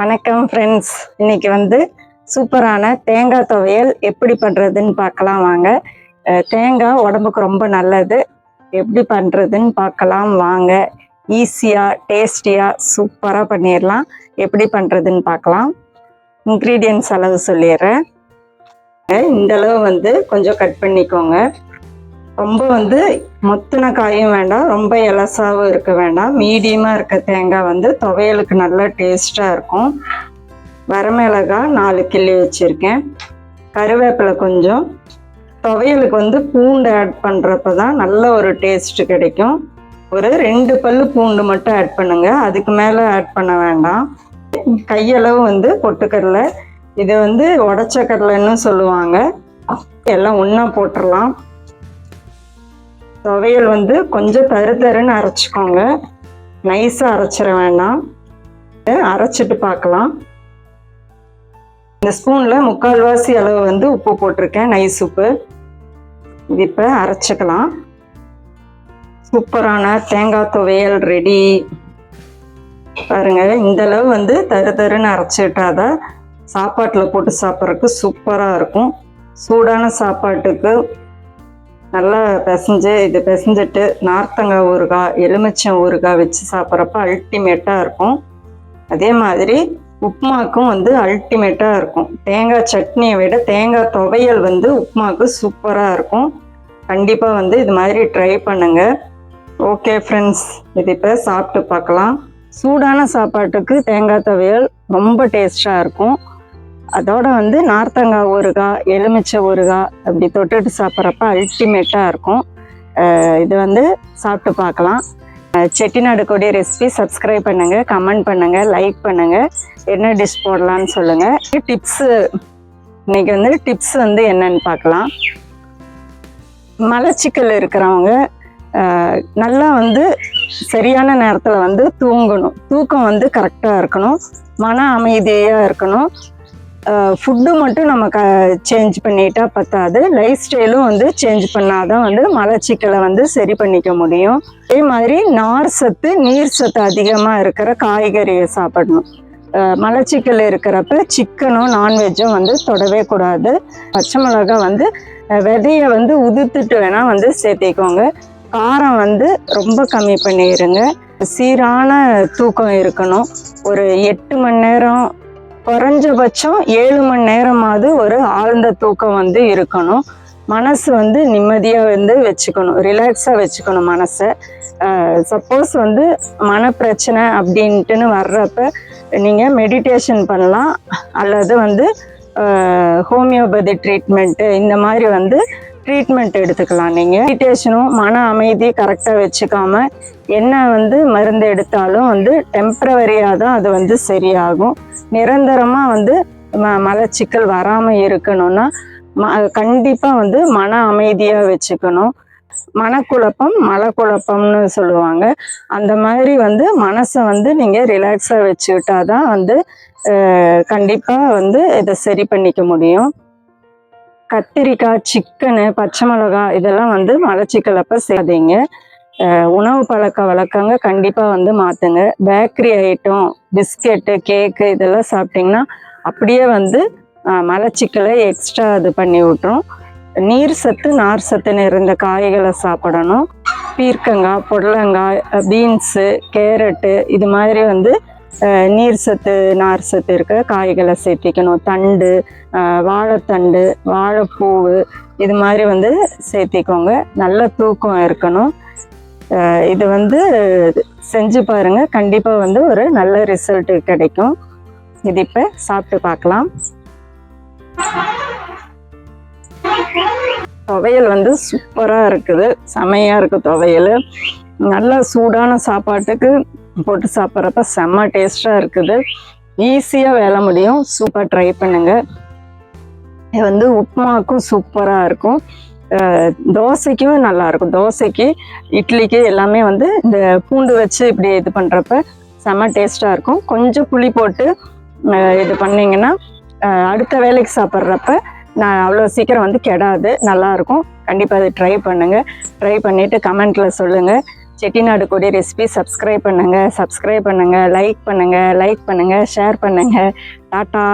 வணக்கம் ஃப்ரெண்ட்ஸ் இன்னைக்கு வந்து சூப்பரான தேங்காய் துவையல் எப்படி பண்ணுறதுன்னு பார்க்கலாம் வாங்க. தேங்காய் உடம்புக்கு ரொம்ப நல்லது. எப்படி பண்ணுறதுன்னு பார்க்கலாம் வாங்க. ஈஸியாக டேஸ்டியாக சூப்பராக பண்ணிடலாம். எப்படி பண்ணுறதுன்னு பார்க்கலாம். இன்க்ரீடியன்ஸ் அளவு சொல்லிடுறேன். இந்த அளவு வந்து கொஞ்சம் கட் பண்ணிக்கோங்க. ரொம்ப வந்து மொத்தின காயும் வேண்டாம் ரொம்ப இலசாவும் இருக்க வேண்டாம் மீடியமாக இருக்க தேங்காய் வந்து துவையலுக்கு நல்லா டேஸ்ட்டாக இருக்கும். வரமிளகாய் நாலு கிள்ளி வச்சுருக்கேன். கருவேப்பிலை கொஞ்சம். துவையலுக்கு வந்து பூண்டு ஆட் பண்ணுறப்ப தான் நல்ல ஒரு டேஸ்ட்டு கிடைக்கும். ஒரு ரெண்டு பல் பூண்டு மட்டும் ஆட் பண்ணுங்கள் அதுக்கு மேலே ஆட் பண்ண வேண்டாம். கையளவு வந்து பொட்டுக்கடலை. இது வந்து உடச்ச கடலைன்னு சொல்லுவாங்க. எல்லாம் ஒன்றா போட்டுடலாம் துவையல் வந்து கொஞ்சம் தரு தருன்னு அரைச்சிக்கோங்க. நைஸாக அரைச்சிட வேண்டாம் அரைச்சிட்டு பார்க்கலாம். இந்த ஸ்பூனில் முக்கால்வாசி அளவு வந்து உப்பு போட்டிருக்கேன் நைஸ் உப்பு. இது இப்போ அரைச்சிக்கலாம். சூப்பரான தேங்காய் துவையல் ரெடி பாருங்க இந்த அளவு வந்து தரு தருன்னு அரைச்சிட்டாதான் சாப்பாட்டில் போட்டு சாப்பிட்றதுக்கு சூப்பராக இருக்கும். சூடான சாப்பாட்டுக்கு நல்லா பிசைஞ்சு இது பிசைஞ்சிட்டு நார்த்தங்காய் ஊறுகாய் எலுமிச்சம் ஊறுகாய் வச்சு சாப்பிட்றப்ப அல்டிமேட்டாக இருக்கும். அதே மாதிரி உப்மாக்கும் வந்து அல்டிமேட்டாக இருக்கும். தேங்காய் சட்னியை விட தேங்காய் துவையல் வந்து உப்புமாக்கு சூப்பராக இருக்கும். கண்டிப்பாக வந்து இது மாதிரி ட்ரை பண்ணுங்க. ஓகே ஃப்ரெண்ட்ஸ் இது இப்போ சாப்பிட்டு பார்க்கலாம். சூடான சாப்பாட்டுக்கு தேங்காய் துவையல் ரொம்ப டேஸ்டாக இருக்கும். அதோட வந்து நார்த்தங்காய் ஊறுகாய் எலுமிச்சை ஊறுகாய் அப்படி தொட்டுட்டு சாப்பிட்றப்ப அல்டிமேட்டாக இருக்கும். இது வந்து சாப்பிட்டு பார்க்கலாம். செட்டிநாடு கொடி ரெசிபி சப்ஸ்கிரைப் பண்ணுங்கள் கமெண்ட் பண்ணுங்கள் லைக் பண்ணுங்கள் என்ன டிஷ் போடலான்னு சொல்லுங்கள் டிப்ஸு இன்னைக்கு வந்து டிப்ஸ் வந்து என்னன்னு பார்க்கலாம். மலச்சிக்கல் இருக்கிறவங்க நல்லா வந்து சரியான நேரத்தில் வந்து தூங்கணும். தூக்கம் வந்து கரெக்டாக இருக்கணும். மன அமைதியாக இருக்கணும். ஃபுட்டு மட்டும் நம்ம க சேஞ்ச் பண்ணிட்டா பத்தாது. லைஃப் ஸ்டைலும் வந்து சேஞ்ச் பண்ணால் தான் வந்து மலச்சிக்கலை வந்து சரி பண்ணிக்க முடியும். அதே மாதிரி நார் சத்து நீர் சத்து அதிகமாக இருக்கிற காய்கறியை சாப்பிடணும். மலச்சிக்கல் இருக்கிறப்ப சிக்கனும் நான்வெஜ்ஜும் வந்து தொடவே கூடாது. பச்சை மிளகா வந்து விதையை வந்து உதிர்த்துட்டு வேணால் வந்து சேர்த்திக்கோங்க. காரம் வந்து ரொம்ப கம்மி பண்ணிடுங்க சீரான தூக்கம் இருக்கணும். ஒரு எட்டு மணி நேரம் குறைஞ்சபட்சம் ஏழு மணி நேரமாவது ஒரு ஆழ்ந்த தூக்கம் வந்து இருக்கணும். மனசு வந்து நிம்மதியாக வந்து வச்சுக்கணும். ரிலாக்ஸாக வச்சுக்கணும் மனசை. சப்போஸ் வந்து மனப்பிரச்சனை அப்படின்ட்டுன்னு வர்றப்ப நீங்கள் மெடிடேஷன் பண்ணலாம். அல்லது வந்து ஹோமியோபதி ட்ரீட்மெண்ட்டு இந்த மாதிரி வந்து ட்ரீட்மெண்ட் எடுத்துக்கலாம் நீங்கள் மெடிடேஷனும் மன அமைதி கரெக்டாக வச்சுக்காம என்ன வந்து மருந்து எடுத்தாலும் வந்து டெம்ப்ரவரியாக தான் அது வந்து சரியாகும். நிரந்தரமாக வந்து ம மலச்சிக்கல் வராமல் இருக்கணும்னா ம கண்டிப்பாக வந்து மன அமைதியாக வச்சுக்கணும். மனக்குழப்பம் மலக்குழப்பம்னு சொல்லுவாங்க. அந்த மாதிரி வந்து மனசை வந்து நீங்கள் ரிலாக்ஸாக வச்சுக்கிட்டா தான் வந்து கண்டிப்பாக வந்து இதை சரி பண்ணிக்க முடியும். கத்திரிக்காய் சிக்கனு பச்சை மிளகாய் இதெல்லாம் வந்து மலச்சிக்கலப்ப செய்யாதீங்க. உணவு பழக்க வழக்கங்க கண்டிப்பாக வந்து மாற்றுங்க பேக்கரி ஐட்டம் பிஸ்கெட்டு கேக்கு இதெல்லாம் சாப்பிட்டிங்கன்னா அப்படியே வந்து மலச்சிக்கலை எக்ஸ்ட்ரா இது பண்ணி விட்டுரும். நீர் சத்து நார் சத்து நிறைந்த காய்களை சாப்பிடணும். பீர்க்கங்காய் புடலங்காய் பீன்ஸு கேரட்டு இது மாதிரி வந்து நீர் சத்து நார் சத்து இருக்க காய்களை சேர்த்திக்கணும். தண்டு வாழைத்தண்டு வாழைப்பூவு இது மாதிரி வந்து சேர்த்திக்கோங்க. நல்ல தூக்கம் இருக்கணும். இது வந்து செஞ்சு பாருங்க. கண்டிப்பாக வந்து ஒரு நல்ல ரிசல்ட்டு கிடைக்கும். இது இப்போ சாப்பிட்டு பார்க்கலாம். துவையல் வந்து சூப்பராக இருக்குது. செமையாக இருக்குது துவையல். நல்ல சூடான சாப்பாட்டுக்கு போட்டு சாப்பிட்றப்ப செம்ம டேஸ்ட்டாக இருக்குது. ஈஸியாக வேலை முடியும். சூப்பராக ட்ரை பண்ணுங்க. இது வந்து உப்புமாவுக்கும் சூப்பராக இருக்கும். தோசைக்கும் நல்லா இருக்கும். தோசைக்கு இட்லிக்கு எல்லாமே வந்து இந்த பூண்டு வச்சு இப்படி இது பண்ணுறப்ப செம்ம டேஸ்ட்டாக இருக்கும். கொஞ்சம் புளி போட்டு இது பண்ணிங்கன்னா அடுத்த வேலைக்கு சாப்பிட்றப்ப நான் அவ்வளோ சீக்கிரம் வந்து கெடாது. நல்லாயிருக்கும் கண்டிப்பாக அதை ட்ரை பண்ணுங்கள் ட்ரை பண்ணிவிட்டு கமெண்ட்டில் சொல்லுங்கள் செட்டிநாடு கொடி ரெசிபி சப்ஸ்கிரைப் பண்ணுங்கள் சப்ஸ்கிரைப் பண்ணுங்கள் லைக் பண்ணுங்கள் லைக் பண்ணுங்கள் ஷேர் பண்ணுங்கள் டாட்டா.